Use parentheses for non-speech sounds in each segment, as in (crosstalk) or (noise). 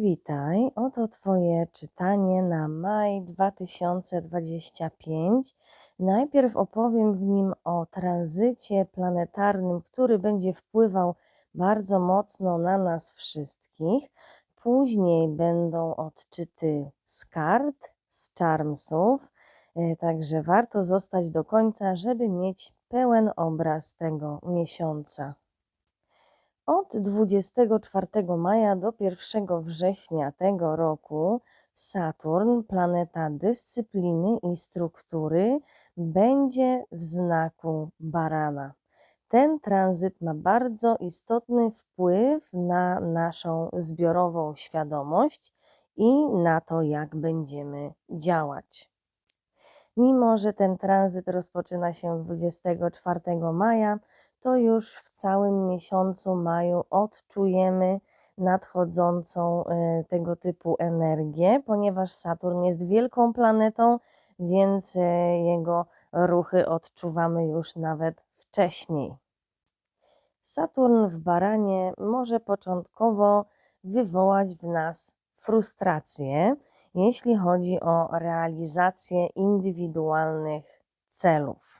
Witaj, oto Twoje czytanie na maj 2025. Najpierw opowiem w nim o tranzycie planetarnym, który będzie wpływał bardzo mocno na nas wszystkich. Później będą odczyty z kart, z charmsów, e, także warto zostać do końca, żeby mieć pełen obraz tego miesiąca. Od 24 maja do 1 września tego roku Saturn, planeta dyscypliny i struktury, będzie w znaku barana. Ten tranzyt ma bardzo istotny wpływ na naszą zbiorową świadomość i na to, jak będziemy działać. Mimo, że ten tranzyt rozpoczyna się 24 maja, to już w całym miesiącu maju odczujemy nadchodzącą e, tego typu energię, ponieważ Saturn jest wielką planetą, więc e, jego ruchy odczuwamy już nawet wcześniej. Saturn w baranie może początkowo wywołać w nas frustrację, jeśli chodzi o realizację indywidualnych celów.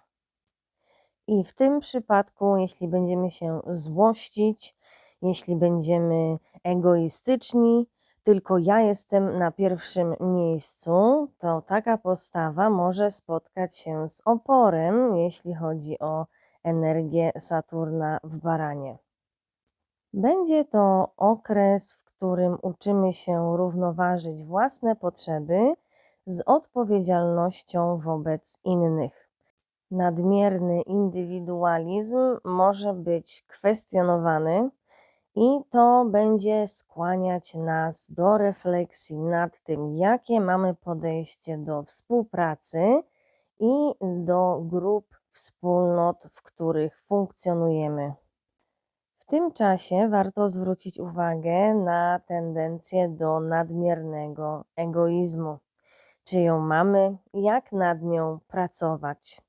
I w tym przypadku, jeśli będziemy się złościć, jeśli będziemy egoistyczni, tylko ja jestem na pierwszym miejscu, to taka postawa może spotkać się z oporem, jeśli chodzi o energię Saturna w baranie. Będzie to okres, w którym uczymy się równoważyć własne potrzeby z odpowiedzialnością wobec innych nadmierny indywidualizm może być kwestionowany i to będzie skłaniać nas do refleksji nad tym, jakie mamy podejście do współpracy i do grup, wspólnot, w których funkcjonujemy. W tym czasie warto zwrócić uwagę na tendencję do nadmiernego egoizmu. Czy ją mamy, jak nad nią pracować?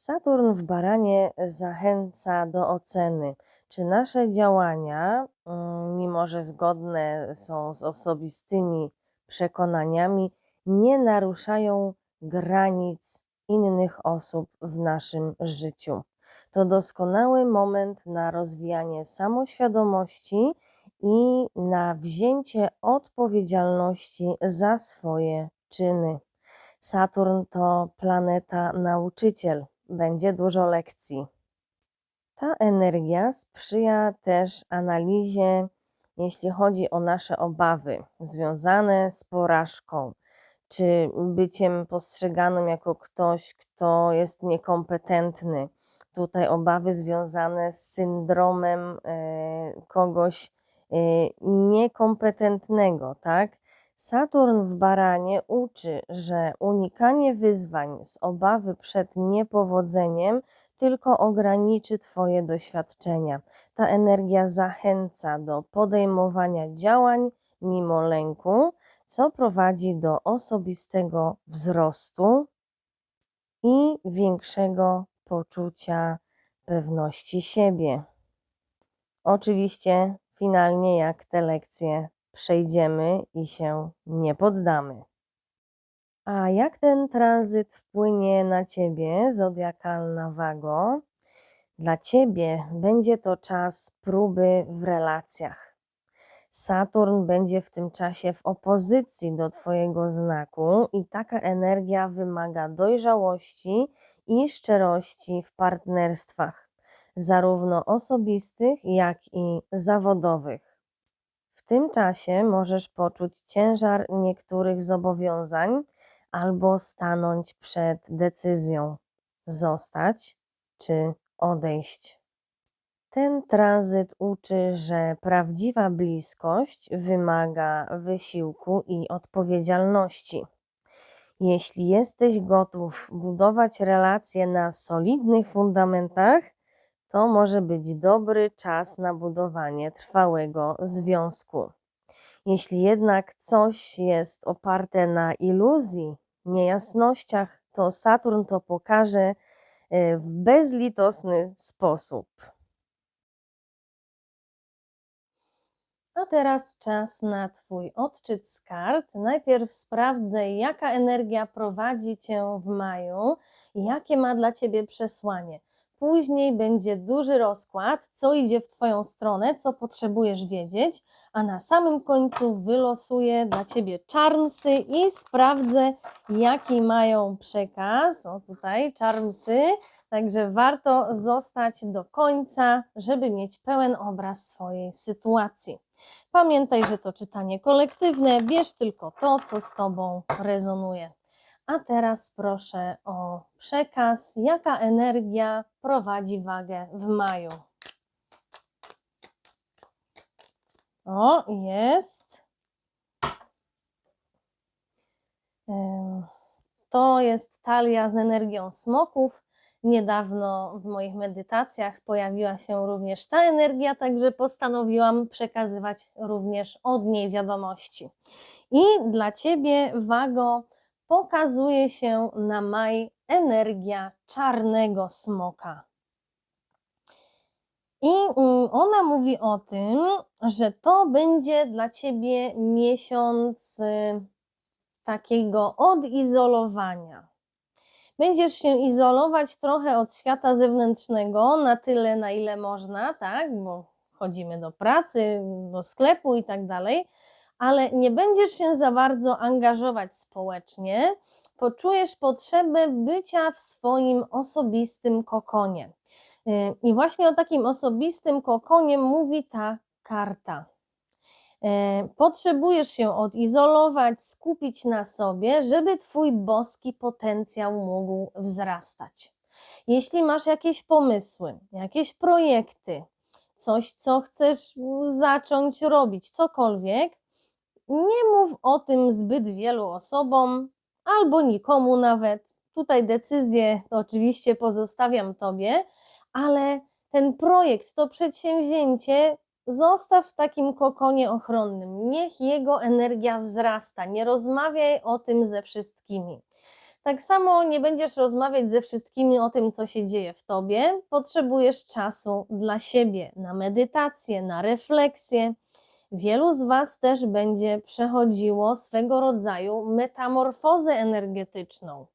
Saturn w baranie zachęca do oceny, czy nasze działania, mm, mimo że zgodne są z osobistymi przekonaniami, nie naruszają granic innych osób w naszym życiu. To doskonały moment na rozwijanie samoświadomości i na wzięcie odpowiedzialności za swoje czyny. Saturn to planeta nauczyciel, będzie dużo lekcji. Ta energia sprzyja też analizie, jeśli chodzi o nasze obawy związane z porażką, czy byciem postrzeganym jako ktoś, kto jest niekompetentny. Tutaj obawy związane z syndromem e, kogoś e, niekompetentnego, tak? Saturn w baranie uczy, że unikanie wyzwań z obawy przed niepowodzeniem tylko ograniczy Twoje doświadczenia. Ta energia zachęca do podejmowania działań mimo lęku, co prowadzi do osobistego wzrostu i większego poczucia pewności siebie. Oczywiście, finalnie, jak te lekcje przejdziemy i się nie poddamy. A jak ten tranzyt wpłynie na ciebie, zodiakalna wago? Dla ciebie będzie to czas próby w relacjach. Saturn będzie w tym czasie w opozycji do Twojego znaku, i taka energia wymaga dojrzałości i szczerości w partnerstwach, zarówno osobistych, jak i zawodowych tym czasie możesz poczuć ciężar niektórych zobowiązań albo stanąć przed decyzją zostać czy odejść. Ten tranzyt uczy, że prawdziwa bliskość wymaga wysiłku i odpowiedzialności. Jeśli jesteś gotów budować relacje na solidnych fundamentach, to może być dobry czas na budowanie trwałego związku. Jeśli jednak coś jest oparte na iluzji, niejasnościach, to Saturn to pokaże e, w bezlitosny sposób. A teraz czas na Twój odczyt z kart. Najpierw sprawdzę, jaka energia prowadzi Cię w maju, jakie ma dla Ciebie przesłanie. Później będzie duży rozkład, co idzie w Twoją stronę, co potrzebujesz wiedzieć, a na samym końcu wylosuję dla Ciebie czarmsy i sprawdzę, jaki mają przekaz. O tutaj czarmsy, także warto zostać do końca, żeby mieć pełen obraz swojej sytuacji. Pamiętaj, że to czytanie kolektywne, bierz tylko to, co z Tobą rezonuje. A teraz proszę o przekaz, jaka energia prowadzi wagę w maju. O, jest. To jest talia z energią smoków. Niedawno w moich medytacjach pojawiła się również ta energia, także postanowiłam przekazywać również od niej wiadomości. I dla Ciebie, Wago, pokazuje się na maj energia czarnego smoka. I mm, ona mówi o tym, że to będzie dla ciebie miesiąc y, takiego odizolowania. Będziesz się izolować trochę od świata zewnętrznego, na tyle, na ile można, tak? Bo chodzimy do pracy, do sklepu i tak dalej, ale nie będziesz się za bardzo angażować społecznie, poczujesz potrzebę bycia w swoim osobistym kokonie. Y, I właśnie o takim osobistym kokonie mówi ta karta. Y, Potrzebujesz się odizolować, skupić na sobie, żeby Twój boski potencjał mógł wzrastać. Jeśli masz jakieś pomysły, jakieś projekty, coś, co chcesz zacząć robić, cokolwiek, nie mów o tym zbyt wielu osobom albo nikomu nawet. Tutaj decyzję to oczywiście pozostawiam Tobie, ale ten projekt, to przedsięwzięcie zostaw w takim kokonie ochronnym. Niech jego energia wzrasta. Nie rozmawiaj o tym ze wszystkimi. Tak samo nie będziesz rozmawiać ze wszystkimi o tym, co się dzieje w tobie. Potrzebujesz czasu dla siebie, na medytację, na refleksję. Wielu z Was też będzie przechodziło swego rodzaju metamorfozę energetyczną.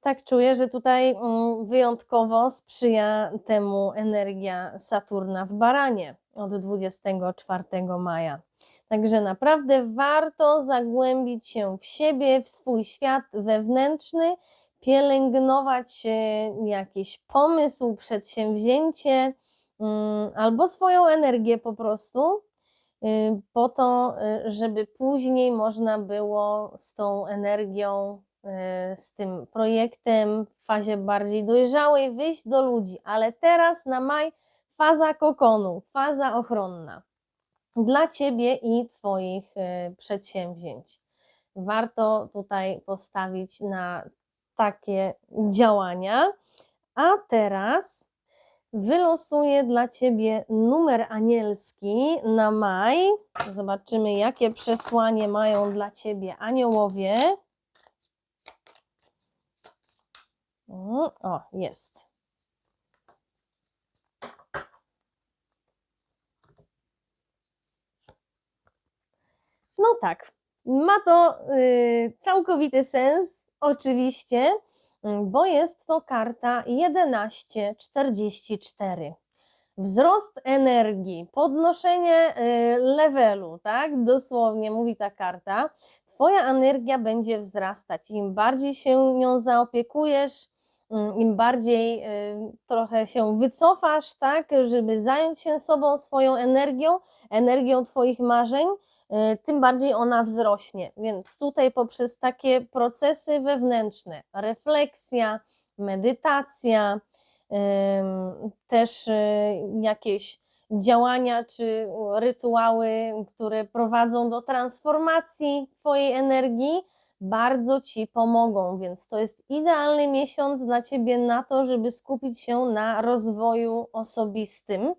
Tak czuję, że tutaj mm, wyjątkowo sprzyja temu energia Saturna w Baranie od 24 maja. Także naprawdę warto zagłębić się w siebie, w swój świat wewnętrzny, pielęgnować e, jakiś pomysł, przedsięwzięcie mm, albo swoją energię po prostu, po to, y, żeby później można było z tą energią y, z tym projektem w fazie bardziej dojrzałej wyjść do ludzi, ale teraz na maj faza kokonu, faza ochronna dla Ciebie i Twoich y, przedsięwzięć. Warto tutaj postawić na takie działania. A teraz wylosuję dla Ciebie numer anielski na maj. Zobaczymy, jakie przesłanie mają dla Ciebie aniołowie. O, jest. No tak, ma to y, całkowity sens, oczywiście, bo jest to karta 1144. Wzrost energii, podnoszenie y, levelu, tak? Dosłownie mówi ta karta. Twoja energia będzie wzrastać. Im bardziej się nią zaopiekujesz, mm, im bardziej y, trochę się wycofasz, tak, żeby zająć się sobą, swoją energią, energią Twoich marzeń, tym bardziej ona wzrośnie. Więc tutaj poprzez takie procesy wewnętrzne, refleksja, medytacja, też y, jakieś działania czy rytuały, które prowadzą do transformacji Twojej energii, bardzo Ci pomogą, więc to jest idealny miesiąc dla Ciebie na to, żeby skupić się na rozwoju osobistym.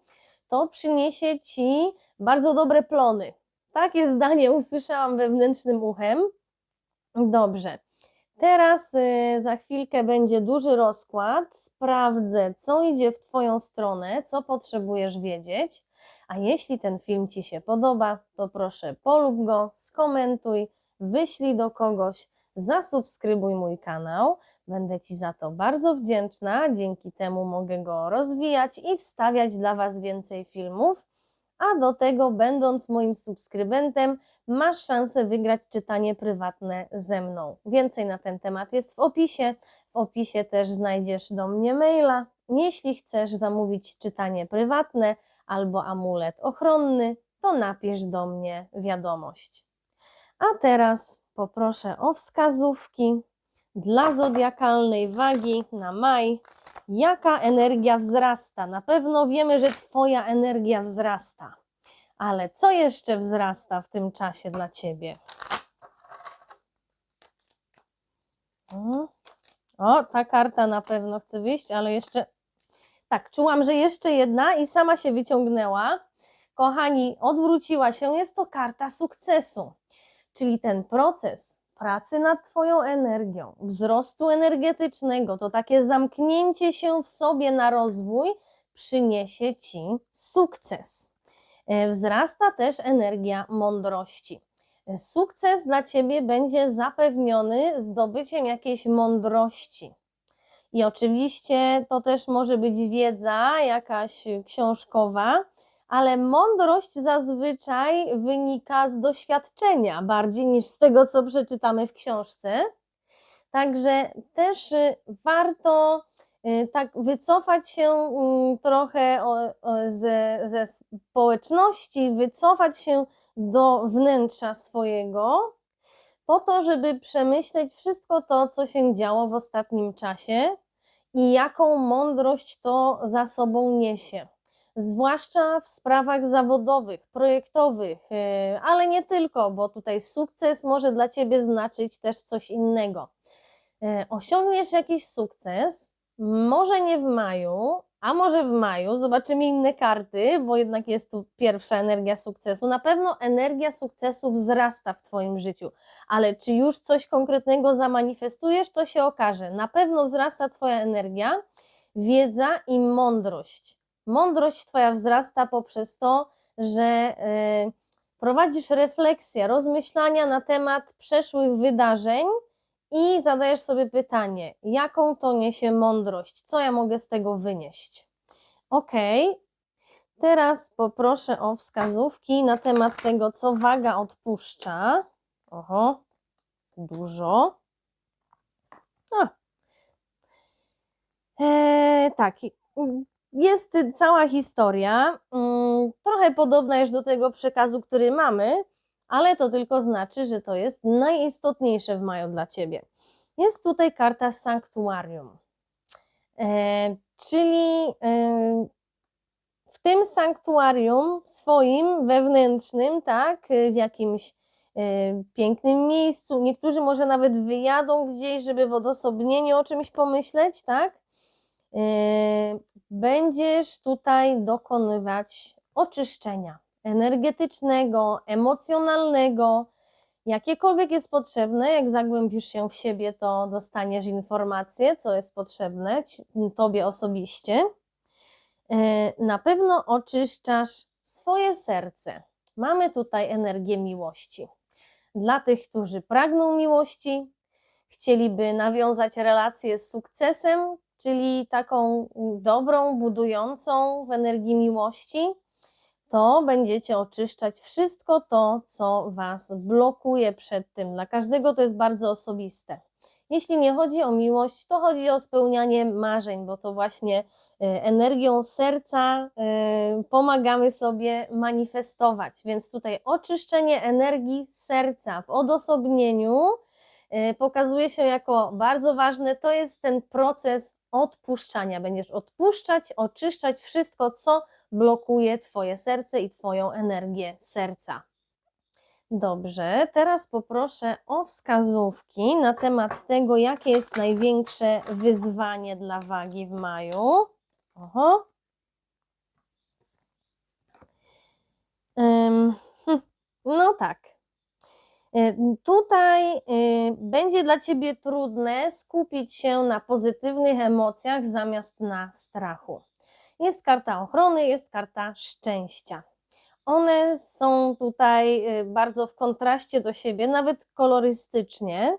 To przyniesie Ci bardzo dobre plony. Takie zdanie usłyszałam wewnętrznym uchem. Dobrze. Teraz y, za chwilkę będzie duży rozkład. Sprawdzę, co idzie w Twoją stronę, co potrzebujesz wiedzieć. A jeśli ten film Ci się podoba, to proszę polub go, skomentuj, wyślij do kogoś, zasubskrybuj mój kanał. Będę Ci za to bardzo wdzięczna. Dzięki temu mogę go rozwijać i wstawiać dla Was więcej filmów. A do tego, będąc moim subskrybentem, masz szansę wygrać czytanie prywatne ze mną. Więcej na ten temat jest w opisie. W opisie też znajdziesz do mnie maila. Jeśli chcesz zamówić czytanie prywatne albo amulet ochronny, to napisz do mnie wiadomość. A teraz poproszę o wskazówki dla zodiakalnej wagi na maj. Jaka energia wzrasta? Na pewno wiemy, że Twoja energia wzrasta. Ale co jeszcze wzrasta w tym czasie dla Ciebie? Mhm. O, ta karta na pewno chce wyjść, ale jeszcze. Tak, czułam, że jeszcze jedna i sama się wyciągnęła. Kochani, odwróciła się. Jest to karta sukcesu, czyli ten proces pracy nad Twoją energią, wzrostu energetycznego, to takie zamknięcie się w sobie na rozwój przyniesie Ci sukces. E, Wzrasta też energia mądrości. E, Sukces dla Ciebie będzie zapewniony zdobyciem jakiejś mądrości. I oczywiście to też może być wiedza jakaś książkowa, ale mądrość zazwyczaj wynika z doświadczenia bardziej niż z tego, co przeczytamy w książce. Także też y, warto y, tak wycofać się mm, trochę ze, ze społeczności, wycofać się do wnętrza swojego, po to, żeby przemyśleć wszystko to, co się działo w ostatnim czasie i jaką mądrość to za sobą niesie zwłaszcza w sprawach zawodowych, projektowych, yy, ale nie tylko, bo tutaj sukces może dla Ciebie znaczyć też coś innego. Yy, Osiągniesz jakiś sukces, może nie w maju, a może w maju, zobaczymy inne karty, bo jednak jest tu pierwsza energia sukcesu. Na pewno energia sukcesu wzrasta w Twoim życiu, ale czy już coś konkretnego zamanifestujesz, to się okaże. Na pewno wzrasta Twoja energia, wiedza i mądrość mądrość Twoja wzrasta poprzez to, że y, prowadzisz refleksję, rozmyślania na temat przeszłych wydarzeń i zadajesz sobie pytanie, jaką to niesie mądrość, co ja mogę z tego wynieść. Ok, teraz poproszę o wskazówki na temat tego, co waga odpuszcza. Oho, dużo. A. Eee, tak, jest cała historia, mm, trochę podobna już do tego przekazu, który mamy, ale to tylko znaczy, że to jest najistotniejsze w maju dla Ciebie. Jest tutaj karta sanktuarium, e, czyli e, w tym sanktuarium swoim wewnętrznym, tak, w jakimś e, pięknym miejscu, niektórzy może nawet wyjadą gdzieś, żeby w odosobnieniu o czymś pomyśleć, tak, e, będziesz tutaj dokonywać oczyszczenia energetycznego, emocjonalnego, jakiekolwiek jest potrzebne. Jak zagłębisz się w siebie, to dostaniesz informację, co jest potrzebne tobie osobiście. E, Na pewno oczyszczasz swoje serce. Mamy tutaj energię miłości. Dla tych, którzy pragną miłości, chcieliby nawiązać relację z sukcesem, czyli taką dobrą, budującą w energii miłości, to będziecie oczyszczać wszystko to, co Was blokuje przed tym. Dla każdego to jest bardzo osobiste. Jeśli nie chodzi o miłość, to chodzi o spełnianie marzeń, bo to właśnie y, energią serca y, pomagamy sobie manifestować. Więc tutaj oczyszczenie energii serca w odosobnieniu y, pokazuje się jako bardzo ważne. To jest ten proces odpuszczania. Będziesz odpuszczać, oczyszczać wszystko, co blokuje Twoje serce i Twoją energię serca. Dobrze, teraz poproszę o wskazówki na temat tego, jakie jest największe wyzwanie dla wagi w maju. Oho. Hm, no tak. Y, Tutaj y, będzie dla Ciebie trudne skupić się na pozytywnych emocjach zamiast na strachu. Jest karta ochrony, jest karta szczęścia. one są tutaj y, bardzo w kontraście do siebie, nawet kolorystycznie.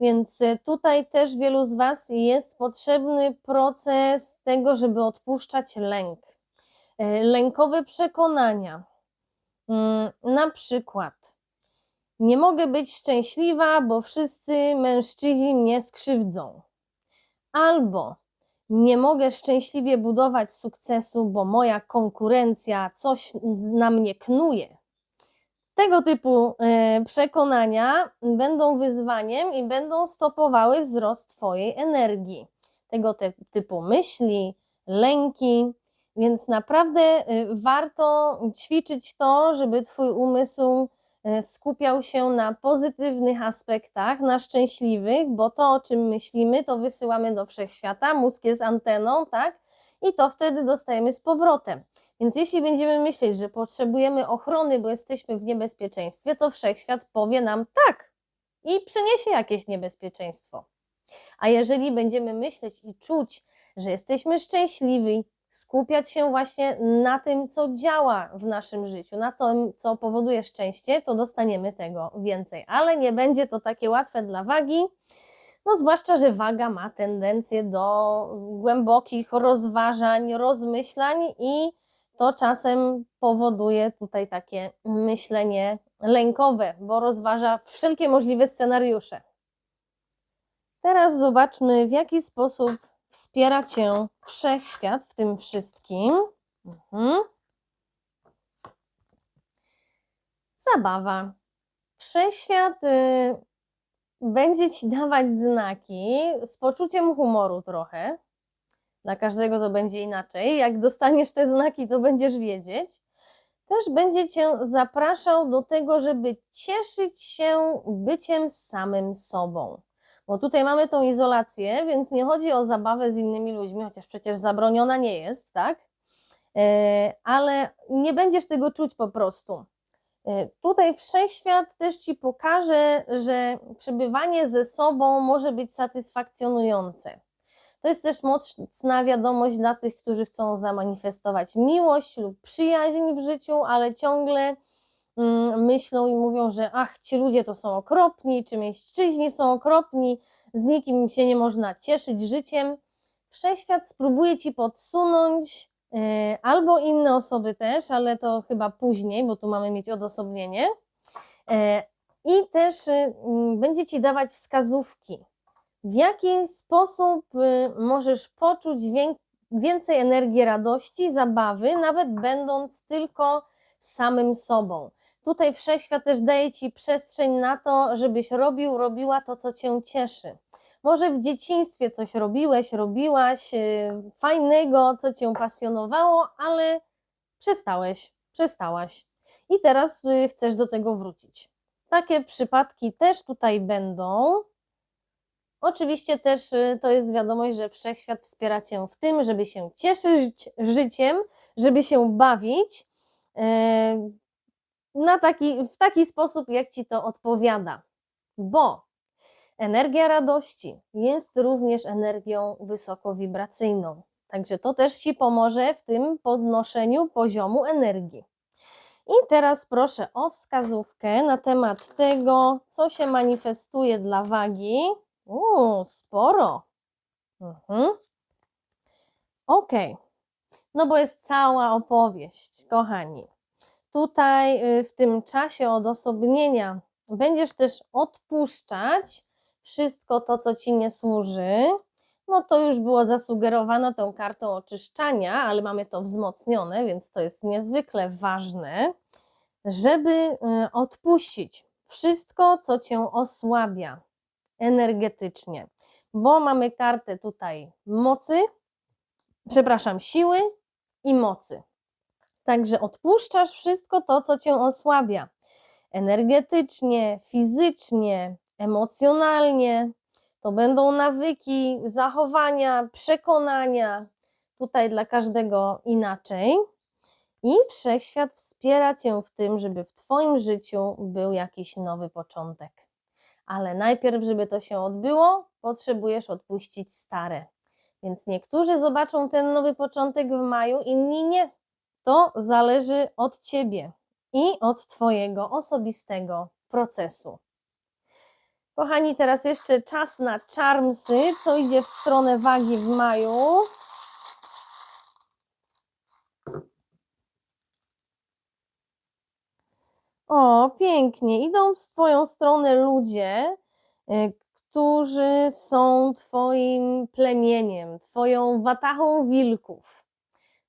Więc y, tutaj też wielu z Was jest potrzebny proces tego, żeby odpuszczać lęk. Lękowe przekonania. Mm, Na przykład, nie mogę być szczęśliwa, bo wszyscy mężczyźni mnie skrzywdzą. Albo nie mogę szczęśliwie budować sukcesu, bo moja konkurencja coś na mnie knuje. Tego typu e, przekonania będą wyzwaniem i będą stopowały wzrost Twojej energii. Tego te, typu myśli, lęki, więc naprawdę e, warto ćwiczyć to, żeby Twój umysł skupiał się na pozytywnych aspektach, na szczęśliwych, bo to, o czym myślimy, to wysyłamy do wszechświata, mózg jest anteną, tak? I to wtedy dostajemy z powrotem. Więc jeśli będziemy myśleć, że potrzebujemy ochrony, bo jesteśmy w niebezpieczeństwie, to wszechświat powie nam tak i przyniesie jakieś niebezpieczeństwo. A jeżeli będziemy myśleć i czuć, że jesteśmy szczęśliwi, skupiać się właśnie na tym, co działa w naszym życiu, na tym, co powoduje szczęście, to dostaniemy tego więcej. Ale nie będzie to takie łatwe dla wagi. No, zwłaszcza, że waga ma tendencję do głębokich rozważań, rozmyślań i to czasem powoduje tutaj takie myślenie lękowe, bo rozważa wszelkie możliwe scenariusze. Teraz zobaczmy, w jaki sposób wspiera Cię wszechświat w tym wszystkim. Mhm. Zabawa. Wszechświat y, będzie Ci dawać znaki z poczuciem humoru trochę. Dla każdego to będzie inaczej. Jak dostaniesz te znaki, to będziesz wiedzieć. Też będzie Cię zapraszał do tego, żeby cieszyć się byciem samym sobą. Bo tutaj mamy tą izolację, więc nie chodzi o zabawę z innymi ludźmi, chociaż przecież zabroniona nie jest, tak? E, Ale nie będziesz tego czuć po prostu. E, Tutaj wszechświat też ci pokaże, że przebywanie ze sobą może być satysfakcjonujące. To jest też mocna wiadomość dla tych, którzy chcą zamanifestować miłość lub przyjaźń w życiu, ale ciągle myślą i mówią, że ach, ci ludzie to są okropni, czy mężczyźni są okropni, z nikim się nie można cieszyć życiem. Wszechświat spróbuje ci podsunąć, yy, albo inne osoby też, ale to chyba później, bo tu mamy mieć odosobnienie. Yy, I też yy, będzie ci dawać wskazówki, w jaki sposób y, możesz poczuć wię- więcej energii radości, zabawy, nawet będąc tylko samym sobą. Tutaj wszechświat też daje ci przestrzeń na to, żebyś robił, robiła to, co cię cieszy. Może w dzieciństwie coś robiłeś, robiłaś y, fajnego, co cię pasjonowało, ale przestałeś, przestałaś. I teraz y, chcesz do tego wrócić. Takie przypadki też tutaj będą. Oczywiście też y, to jest wiadomość, że wszechświat wspiera Cię w tym, żeby się cieszyć życiem, żeby się bawić na taki, w taki sposób, jak Ci to odpowiada. Bo energia radości jest również energią wysokowibracyjną. Także to też Ci pomoże w tym podnoszeniu poziomu energii. I teraz proszę o wskazówkę na temat tego, co się manifestuje dla wagi. Uuu, sporo. Mhm. Ok. No bo jest cała opowieść, kochani. Tutaj y, w tym czasie odosobnienia będziesz też odpuszczać wszystko to, co ci nie służy. No to już było zasugerowane tą kartą oczyszczania, ale mamy to wzmocnione, więc to jest niezwykle ważne, żeby y, odpuścić wszystko, co cię osłabia energetycznie, bo mamy kartę tutaj mocy, przepraszam, siły i mocy. Także odpuszczasz wszystko to, co cię osłabia energetycznie, fizycznie, emocjonalnie. To będą nawyki, zachowania, przekonania. Tutaj dla każdego inaczej. I wszechświat wspiera cię w tym, żeby w Twoim życiu był jakiś nowy początek. Ale najpierw, żeby to się odbyło, potrzebujesz odpuścić stare. Więc niektórzy zobaczą ten nowy początek w maju, inni nie. To zależy od ciebie i od twojego osobistego procesu. Kochani, teraz jeszcze czas na charmsy, co idzie w stronę wagi w maju. O, pięknie. Idą w Twoją stronę ludzie, y, którzy są Twoim plemieniem, Twoją watachą wilków.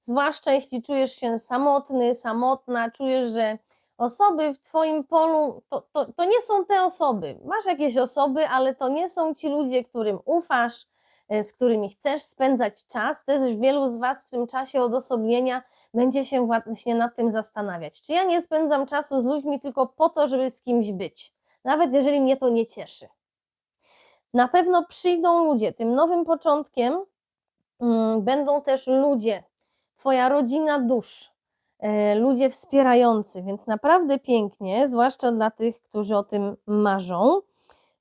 Zwłaszcza jeśli czujesz się samotny, samotna, czujesz, że osoby w Twoim polu to, to, to nie są te osoby. Masz jakieś osoby, ale to nie są ci ludzie, którym ufasz, y, z którymi chcesz spędzać czas. Też wielu z Was w tym czasie odosobnienia będzie się właśnie nad tym zastanawiać. Czy ja nie spędzam czasu z ludźmi tylko po to, żeby z kimś być, nawet jeżeli mnie to nie cieszy. Na pewno przyjdą ludzie. Tym nowym początkiem mm, będą też ludzie, Twoja rodzina dusz, e, ludzie wspierający, więc naprawdę pięknie, zwłaszcza dla tych, którzy o tym marzą.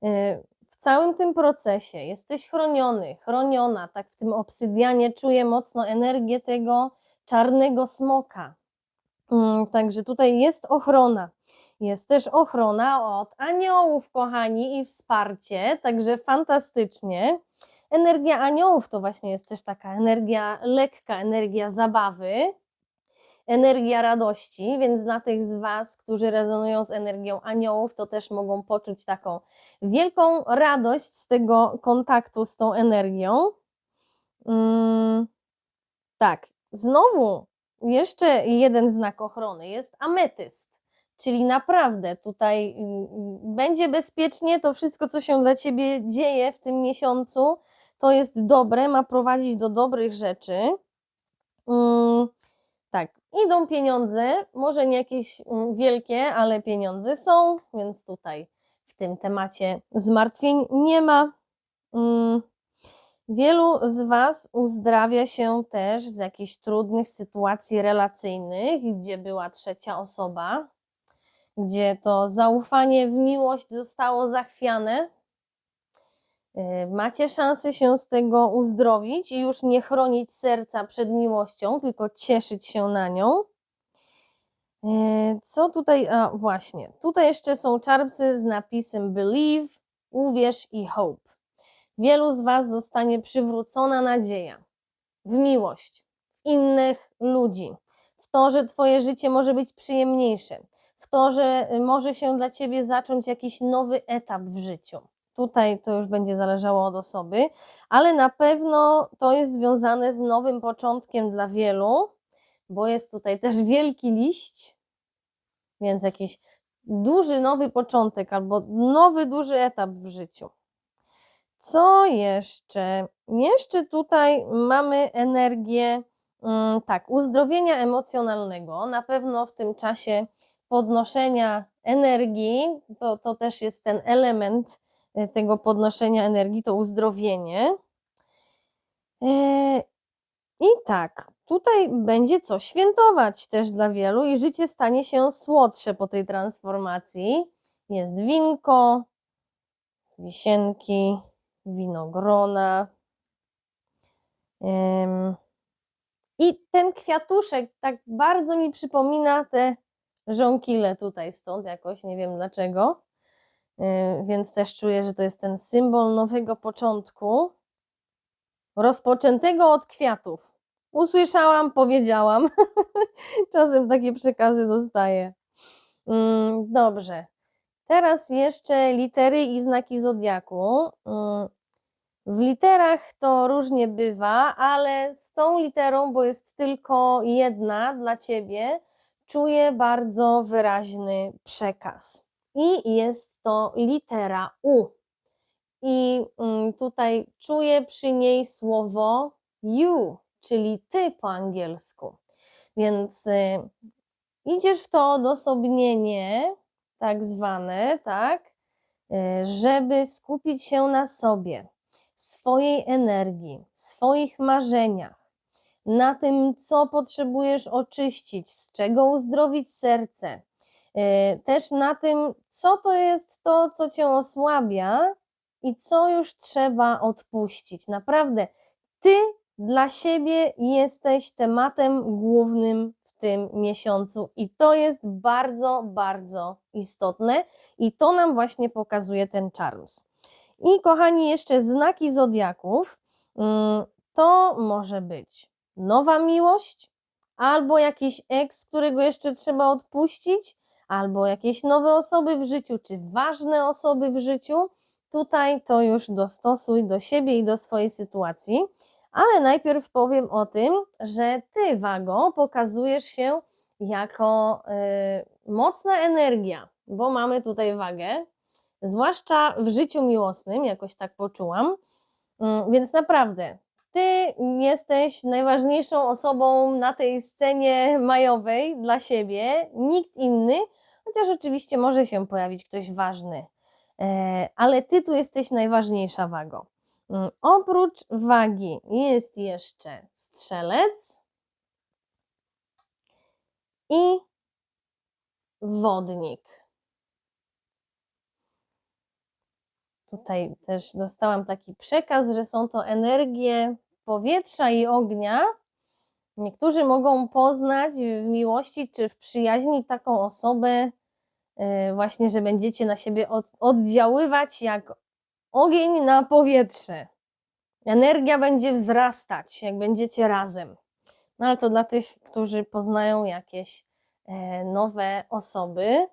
E, w całym tym procesie jesteś chroniony, chroniona, tak w tym obsydianie czuję mocno energię tego czarnego smoka. Mm, Także tutaj jest ochrona. Jest też ochrona od aniołów, kochani, i wsparcie, także fantastycznie. Energia aniołów to właśnie jest też taka energia lekka, energia zabawy, energia radości, więc dla tych z Was, którzy rezonują z energią aniołów, to też mogą poczuć taką wielką radość z tego kontaktu z tą energią. Mm, tak, znowu jeszcze jeden znak ochrony jest ametyst. Czyli naprawdę tutaj mm, będzie bezpiecznie, to wszystko, co się dla Ciebie dzieje w tym miesiącu, to jest dobre, ma prowadzić do dobrych rzeczy. Mm, tak, idą pieniądze, może nie jakieś mm, wielkie, ale pieniądze są, więc tutaj w tym temacie zmartwień nie ma. Mm, Wielu z Was uzdrawia się też z jakichś trudnych sytuacji relacyjnych, gdzie była trzecia osoba, gdzie to zaufanie w miłość zostało zachwiane. Yy, Macie szansę się z tego uzdrowić i już nie chronić serca przed miłością, tylko cieszyć się na nią. Yy, Co tutaj? A właśnie, tutaj jeszcze są czarpsy z napisem believe, uwierz i hope. Wielu z Was zostanie przywrócona nadzieja w miłość, w innych ludzi, w to, że Twoje życie może być przyjemniejsze, w to, że y, może się dla Ciebie zacząć jakiś nowy etap w życiu. Tutaj to już będzie zależało od osoby, ale na pewno to jest związane z nowym początkiem dla wielu, bo jest tutaj też wielki liść, więc jakiś duży nowy początek albo nowy duży etap w życiu. Co jeszcze? Jeszcze tutaj mamy energię, mm, tak, uzdrowienia emocjonalnego. Na pewno w tym czasie podnoszenia energii, to, to też jest ten element tego podnoszenia energii, to uzdrowienie. E, I tak, tutaj będzie co świętować też dla wielu i życie stanie się słodsze po tej transformacji. Jest winko, wisienki, winogrona. I ten kwiatuszek tak bardzo mi przypomina te żonkile tutaj stąd jakoś, nie wiem dlaczego. Yy, Więc też czuję, że to jest ten symbol nowego początku, rozpoczętego od kwiatów. Usłyszałam, powiedziałam. (laughs) Czasem takie przekazy dostaję. Ym, Dobrze. Teraz jeszcze litery i znaki zodiaku. Ym, w literach to różnie bywa, ale z tą literą, bo jest tylko jedna dla ciebie, czuję bardzo wyraźny przekaz. I jest to litera U. I mm, tutaj czuję przy niej słowo you, czyli ty po angielsku. Więc y, idziesz w to odosobnienie, tak zwane, tak, y, żeby skupić się na sobie swojej energii, swoich marzeniach, na tym, co potrzebujesz oczyścić, z czego uzdrowić serce, też na tym, co to jest to, co cię osłabia i co już trzeba odpuścić. Naprawdę, ty dla siebie jesteś tematem głównym w tym miesiącu. I to jest bardzo, bardzo istotne i to nam właśnie pokazuje ten Charms. I kochani, jeszcze znaki zodiaków. Mm, To może być nowa miłość, albo jakiś eks, którego jeszcze trzeba odpuścić, albo jakieś nowe osoby w życiu, czy ważne osoby w życiu. Tutaj to już dostosuj do siebie i do swojej sytuacji. Ale najpierw powiem o tym, że ty, Wago, pokazujesz się jako y, mocna energia, bo mamy tutaj wagę, zwłaszcza w życiu miłosnym, jakoś tak poczułam. Mm, Więc naprawdę, ty jesteś najważniejszą osobą na tej scenie majowej dla siebie, nikt inny, chociaż oczywiście może się pojawić ktoś ważny, E, ale ty tu jesteś najważniejsza wago. Mm, Oprócz wagi jest jeszcze strzelec i wodnik. Tutaj też dostałam taki przekaz, że są to energie powietrza i ognia. Niektórzy mogą poznać w miłości czy w przyjaźni taką osobę, e, właśnie, że będziecie na siebie od, oddziaływać jak ogień na powietrze. Energia będzie wzrastać, jak będziecie razem. No ale to dla tych, którzy poznają jakieś e, nowe osoby.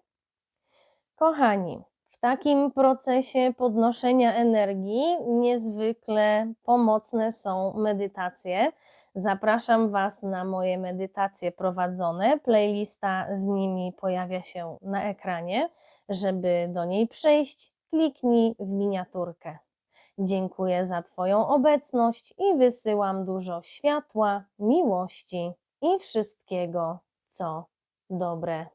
Kochani, w takim procesie podnoszenia energii niezwykle pomocne są medytacje. Zapraszam Was na moje medytacje prowadzone. Playlista z nimi pojawia się na ekranie. Żeby do niej przejść, kliknij w miniaturkę. Dziękuję za Twoją obecność i wysyłam dużo światła, miłości i wszystkiego, co dobre.